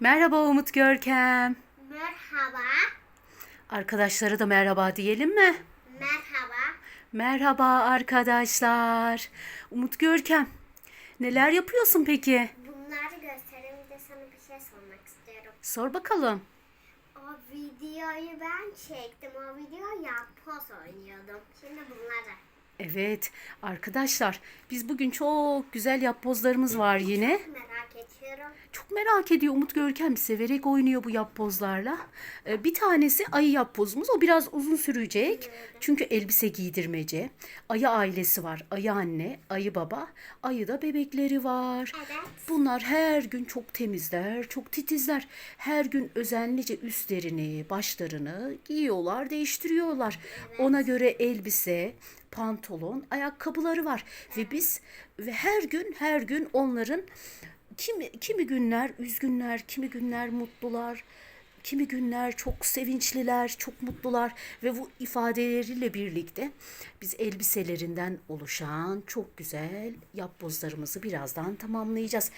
Merhaba Umut Görkem. Merhaba. Arkadaşlara da merhaba diyelim mi? Merhaba. Merhaba arkadaşlar. Umut Görkem. Neler yapıyorsun peki? Bunları göstereyim de sana bir şey sormak istiyorum. Sor bakalım. O videoyu ben çektim. O video yapboz oynuyordum. Şimdi bunları. Evet arkadaşlar biz bugün çok güzel yapbozlarımız var yine. Merak ediyorum. Çok merak ediyor Umut Görkem severek oynuyor bu yapbozlarla. Ee, bir tanesi ayı yapbozumuz. O biraz uzun sürecek. Çünkü elbise giydirmece. Ayı ailesi var. Ayı anne, ayı baba, ayı da bebekleri var. Evet. Bunlar her gün çok temizler, çok titizler. Her gün özenlice üstlerini, başlarını giyiyorlar, değiştiriyorlar. Ona göre elbise, pantolon, ayakkabıları var ve biz ve her gün her gün onların kimi kimi günler üzgünler, kimi günler mutlular. Kimi günler çok sevinçliler, çok mutlular ve bu ifadeleriyle birlikte biz elbiselerinden oluşan çok güzel yapbozlarımızı birazdan tamamlayacağız.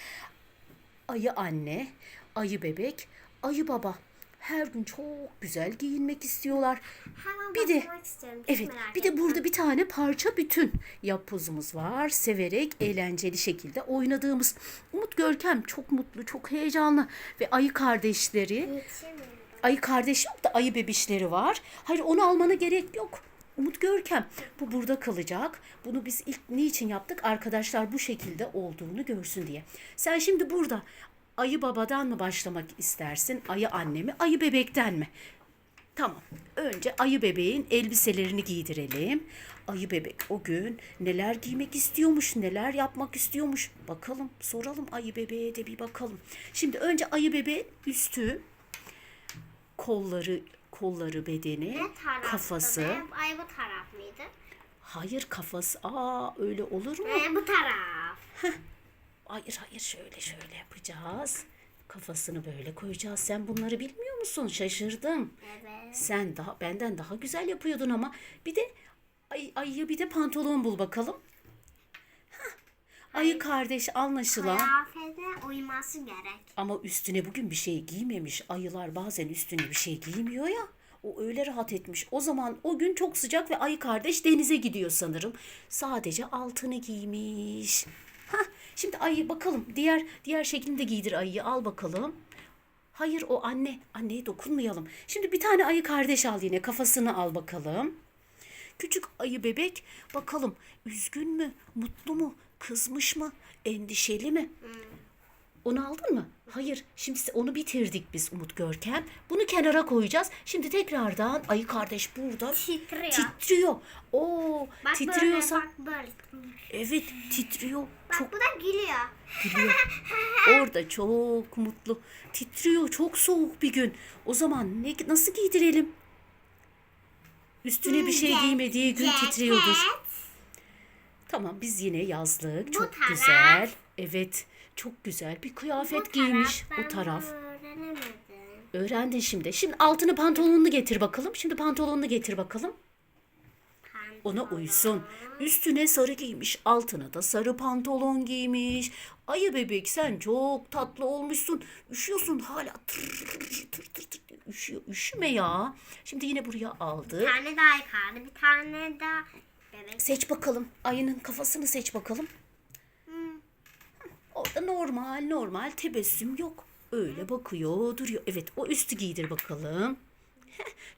Ayı anne, ayı bebek, ayı baba her gün çok güzel giyinmek istiyorlar. Hemen Bir de istiyorum. Çok evet, bir de burada bir tane parça bütün yapbozumuz var. Severek, eğlenceli şekilde oynadığımız. Umut Görkem çok mutlu, çok heyecanlı ve ayı kardeşleri. Ayı kardeş yok da ayı bebişleri var. Hayır onu almana gerek yok. Umut Görkem bu burada kalacak. Bunu biz ilk niçin yaptık? Arkadaşlar bu şekilde olduğunu görsün diye. Sen şimdi burada ayı babadan mı başlamak istersin? Ayı anne mi? Ayı bebekten mi? Tamam. Önce ayı bebeğin elbiselerini giydirelim. Ayı bebek o gün neler giymek istiyormuş, neler yapmak istiyormuş. Bakalım, soralım ayı bebeğe de bir bakalım. Şimdi önce ayı bebeğin üstü, kolları, kolları, bedeni, kafası. be? Ay bu taraf mıydı? Hayır kafası. Aa öyle olur mu? Ee, bu taraf. Hayır hayır şöyle şöyle yapacağız. Kafasını böyle koyacağız. Sen bunları bilmiyor musun? Şaşırdım. Evet. Sen daha benden daha güzel yapıyordun ama bir de ay, ayıya bir de pantolon bul bakalım. Hah, Ayı kardeş anlaşılan Kıyafete uyması gerek. ama üstüne bugün bir şey giymemiş. Ayılar bazen üstüne bir şey giymiyor ya. O öyle rahat etmiş. O zaman o gün çok sıcak ve ayı kardeş denize gidiyor sanırım. Sadece altını giymiş. Şimdi ayı bakalım. Diğer diğer şeklinde de giydir ayıyı. Al bakalım. Hayır o anne. Anneye dokunmayalım. Şimdi bir tane ayı kardeş al yine. Kafasını al bakalım. Küçük ayı bebek bakalım üzgün mü, mutlu mu, kızmış mı, endişeli mi? Onu aldın mı? Hayır. Şimdi onu bitirdik biz Umut Görkem. Bunu kenara koyacağız. Şimdi tekrardan ayı kardeş burada Titriyor. titriyor. Oo, Bak titriyorsa böyle, bak böyle. evet titriyor. Bak Çok bu da gülüyor. gülüyor. Orada çok mutlu. Titriyor. Çok soğuk bir gün. O zaman ne nasıl giydirelim? Üstüne bir şey giymediği gün titriyordur. Ceket. Tamam biz yine yazlık. Bu Çok taraf. güzel. Evet. Çok güzel bir kıyafet Bu giymiş taraf, ben taraf. öğrenemedim. Öğrendin şimdi. Şimdi altını pantolonunu getir bakalım. Şimdi pantolonunu getir bakalım. Ona uysun. Üstüne sarı giymiş. Altına da sarı pantolon giymiş. Ayı bebek sen çok tatlı olmuşsun. Üşüyorsun hala. Tır tır tır tır. Üşüyor. Üşüme ya. Şimdi yine buraya aldı. Bir tane daha yıkardı. Bir tane daha bebek. Seç bakalım. Ayının kafasını seç bakalım. Orada normal normal tebessüm yok. Öyle bakıyor duruyor. Evet o üstü giydir bakalım.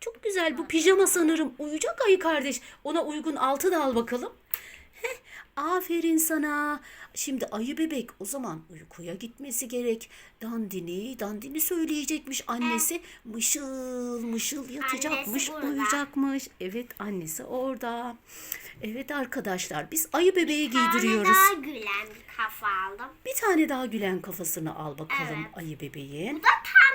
Çok güzel bu pijama sanırım. Uyuyacak ayı kardeş. Ona uygun altı da al bakalım. Heh, aferin sana. Şimdi ayı bebek o zaman uykuya gitmesi gerek. Dandini, dandini söyleyecekmiş annesi. Mışıl mışıl yatacakmış, Annesi burada. uyuyacakmış. Evet annesi orada. Evet arkadaşlar biz ayı bebeği giydiriyoruz. Bir tane daha gülen kafa aldım. Bir tane daha gülen kafasını al bakalım ayı bebeğin. Bu da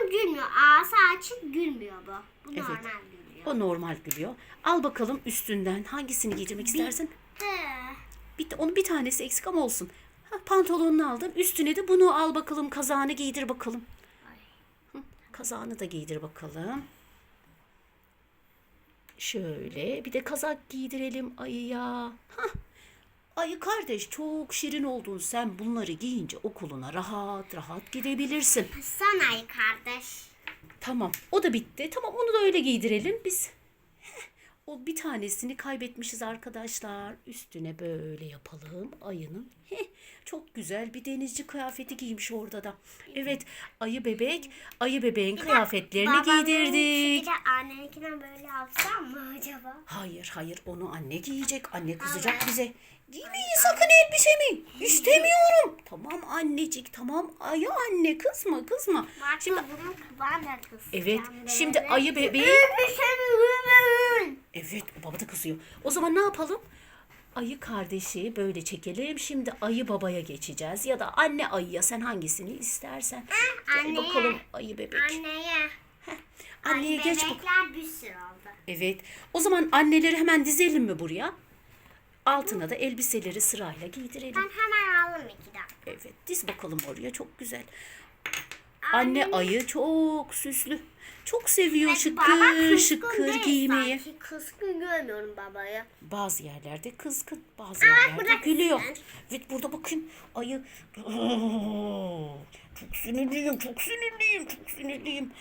tam gülmüyor. Ağzı açık gülmüyor bu. Bu Evet. normal gülüyor. O normal gülüyor. Al bakalım üstünden hangisini giydirmek istersin? Bitti. Bir, onun bir tanesi eksik ama olsun. Ha, pantolonunu aldın. Üstüne de bunu al bakalım. Kazağını giydir bakalım. Hı, Kazağını da giydir bakalım. Şöyle bir de kazak giydirelim ayıya. Hah, Ayı kardeş çok şirin oldun sen bunları giyince okuluna rahat rahat gidebilirsin. Sana ay kardeş. Tamam o da bitti. Tamam onu da öyle giydirelim biz. O bir tanesini kaybetmişiz arkadaşlar. Üstüne böyle yapalım ayının. Heh, çok güzel bir denizci kıyafeti giymiş orada da. Evet ayı bebek ayı bebeğin kıyafetlerini Babamın giydirdik. Bir de anneninkine böyle yapsam mı acaba? Hayır hayır onu anne giyecek. Anne kızacak bize. Giymeyin sakın elbisemi. İstemiyorum. Tamam annecik tamam. Ayı anne kızma kızma. Bak Şimdi bunu ben de kısacağım. evet şimdi ayı bebeği. Evet baba da kızıyor. O zaman ne yapalım? Ayı kardeşi böyle çekelim. Şimdi ayı babaya geçeceğiz. Ya da anne ayıya sen hangisini istersen. Gel anneye. bakalım ayı bebek. Anneye. Anneye Ay, geç bak. bebekler bir sürü oldu. Evet. O zaman anneleri hemen dizelim mi buraya? Altına da elbiseleri sırayla giydirelim. Ben hemen aldım iki dakika. Evet diz bakalım oraya çok güzel. Anne ayı çok süslü. Çok seviyor Baba şıkır kızgın şıkır değil giymeyi. Sanki kızgın görmüyorum babayı. Bazı yerlerde kızgın, bazı yerlerde gülüyor. Evet burada bakayım ayı. Çok sinirliyim, çok sinirliyim, çok sinirliyim.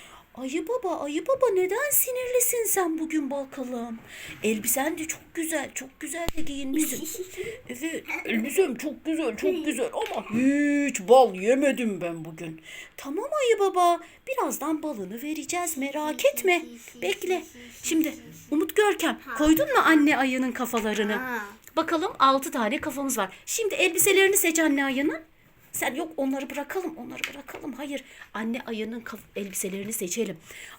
Ayı baba, ayı baba neden sinirlisin sen bugün bakalım? Elbisen de çok güzel, çok güzel de giyinmişsin. Evet, elbisem çok güzel, çok güzel ama hiç bal yemedim ben bugün. Tamam ayı baba, birazdan balını vereceğiz merak etme. Bekle. Şimdi Umut Görkem, koydun mu anne ayının kafalarını? Bakalım 6 tane kafamız var. Şimdi elbiselerini seç anne ayının. Sen yok onları bırakalım, onları bırakalım. Hayır, anne ayının elbiselerini seçelim.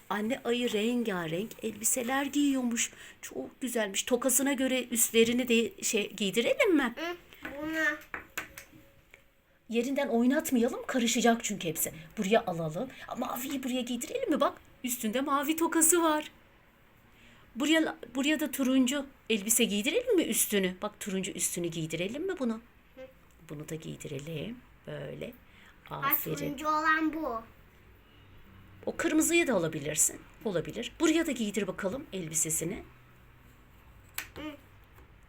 Anne ayı rengarenk elbiseler giyiyormuş. Çok güzelmiş. Tokasına göre üstlerini de şey giydirelim mi? Hı, Bunu. Yerinden oynatmayalım, karışacak çünkü hepsi. Buraya alalım. Maviyi buraya giydirelim mi? Bak, üstünde mavi tokası var. Buraya buraya da turuncu elbise giydirelim mi üstünü? Bak turuncu üstünü giydirelim mi bunu? Bunu da giydirelim. Böyle. Aferin. turuncu olan bu. O kırmızıyı da alabilirsin. Olabilir. Buraya da giydir bakalım elbisesini.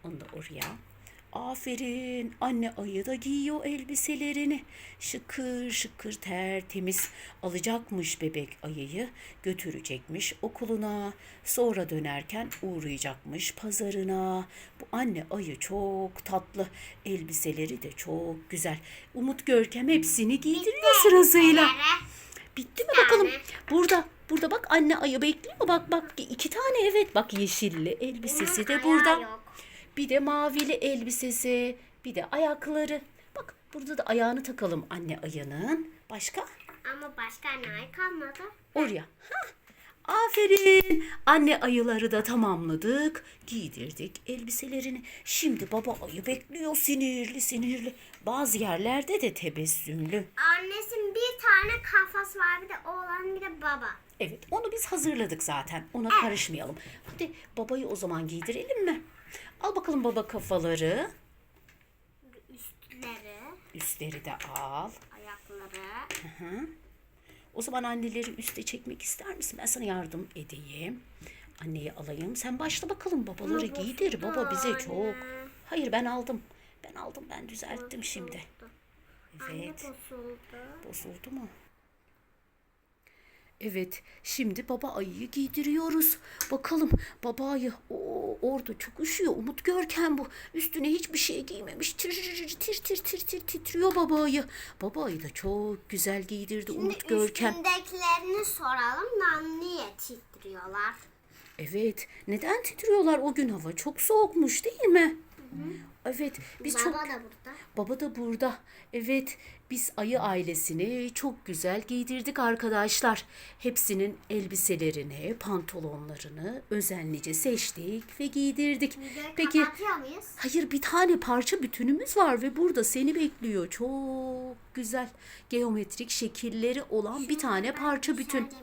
Onu da oraya. Aferin. Anne ayı da giyiyor elbiselerini. Şıkır şıkır tertemiz. Alacakmış bebek ayıyı. Götürecekmiş okuluna. Sonra dönerken uğrayacakmış pazarına. Bu anne ayı çok tatlı. Elbiseleri de çok güzel. Umut Görkem hepsini giydiriyor sırasıyla. Bitti mi bakalım? Burada. Burada bak anne ayı bekliyor. Bak bak iki tane evet. Bak yeşilli elbisesi de burada. Bir de mavili elbisesi. Bir de ayakları. Bak burada da ayağını takalım anne ayının. Başka? Ama başka ne kalmadı? Oraya. Hah. Aferin. Anne ayıları da tamamladık. Giydirdik elbiselerini. Şimdi baba ayı bekliyor sinirli sinirli. Bazı yerlerde de tebessümlü. Annesinin bir tane kafası var bir de oğlan bir de baba. Evet onu biz hazırladık zaten. Ona karışmayalım. Hadi babayı o zaman giydirelim mi? Al bakalım baba kafaları. Üstleri, Üstleri de al. ayakları. O zaman anneleri üste çekmek ister misin? Ben sana yardım edeyim. Anneyi alayım. Sen başla bakalım babaları Ama giydir. Baba bize anne. çok. Hayır ben aldım. Ben aldım ben düzelttim şimdi. Anne Evet. bozuldu. Bozuldu mu? Evet, şimdi baba ayıyı giydiriyoruz. Bakalım baba ayı o orada çok üşüyor. Umut Görkem bu. Üstüne hiçbir şey giymemiş. Tir tir tir tir tir titriyor baba ayı. Baba ayı da çok güzel giydirdi Umut Şimdi Görkem. üstündekilerini soralım da niye titriyorlar? Evet, neden titriyorlar o gün hava çok soğukmuş değil mi? Evet, biz Baba çok da burada. Baba da burada. Evet, biz ayı ailesini çok güzel giydirdik arkadaşlar. Hepsinin elbiselerini, pantolonlarını özenlice seçtik ve giydirdik. Videoyu Peki, muyuz? hayır bir tane parça bütünümüz var ve burada seni bekliyor. Çok güzel geometrik şekilleri olan bir tane parça bütün. Bir.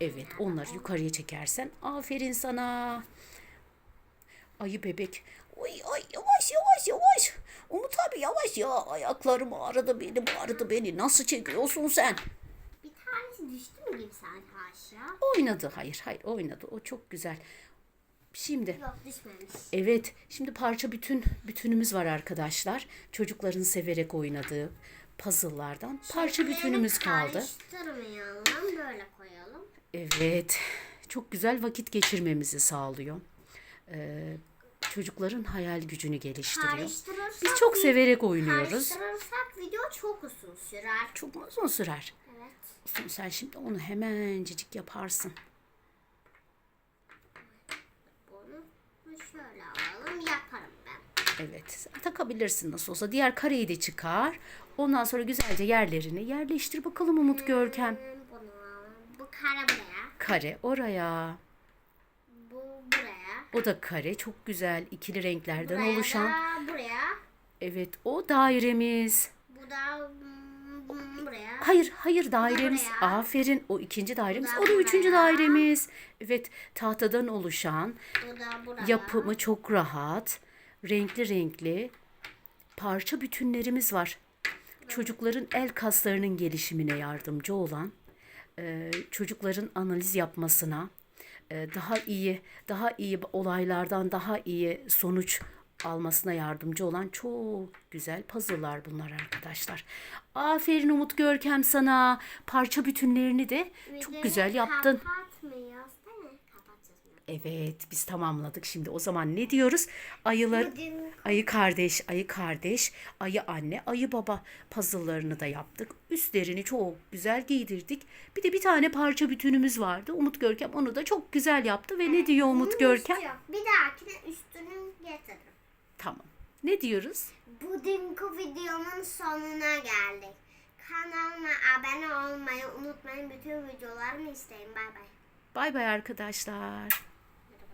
Evet, onları yukarıya çekersen aferin sana. Ayı bebek. Oy ay yavaş yavaş. Umut abi yavaş ya. Ayaklarım ağrıdı beni ağrıdı beni. Nasıl çekiyorsun sen? Bir tanesi düştü mü gibi sanki aşağı? Oynadı. Hayır hayır oynadı. O çok güzel. Şimdi Yok düşmemiş. evet şimdi parça bütün bütünümüz var arkadaşlar. Çocukların severek oynadığı puzzle'lardan parça bütünümüz kaldı. Karıştırmayalım. Böyle koyalım. Evet. Çok güzel vakit geçirmemizi sağlıyor. Ee, çocukların hayal gücünü geliştiriyor. Biz çok severek oynuyoruz. Karıştırırsak video çok uzun sürer. Çok mu uzun sürer? Evet. Sen- Sen şimdi onu hemencecik yaparsın. Bunu şöyle alalım. Yaparım ben. Evet. Sen takabilirsin nasıl olsa. Diğer kareyi de çıkar. Ondan sonra güzelce yerlerini yerleştir bakalım Umut Görkem. Hmm, Bunu alalım. Bu kare buraya. Kare oraya. O da kare. Çok güzel ikili renklerden Buraya oluşan. da buraya. Evet o dairemiz. Bu da hmm, buraya. Hayır, hayır dairemiz. buraya. Aferin. O ikinci dairemiz. O da üçüncü dairemiz. Evet, tahtadan oluşan, yapımı çok rahat, renkli renkli parça bütünlerimiz var. Çocukların el kaslarının gelişimine yardımcı olan, çocukların analiz yapmasına, daha iyi, daha iyi olaylardan daha iyi sonuç almasına yardımcı olan çok güzel puzzle'lar bunlar arkadaşlar. Aferin Umut Görkem sana. Parça bütünlerini de çok güzel yaptın. Kapatacağız. Evet, biz tamamladık. Şimdi o zaman ne diyoruz? Ayılar, ayı kardeş, ayı kardeş, ayı anne, ayı baba puzzle'larını da yaptık. Üstlerini çok güzel giydirdik. Bir de bir tane parça bütünümüz vardı. Umut Görkem onu da çok güzel yaptı ve ne diyor Umut Görkem? Bir dahakine üstünü getiririm. Tamam. Ne diyoruz? Bugünkü videomun sonuna geldik. Kanalıma abone olmayı unutmayın. Bütün videolarımı isteyin. Bay bay. Bay bay arkadaşlar.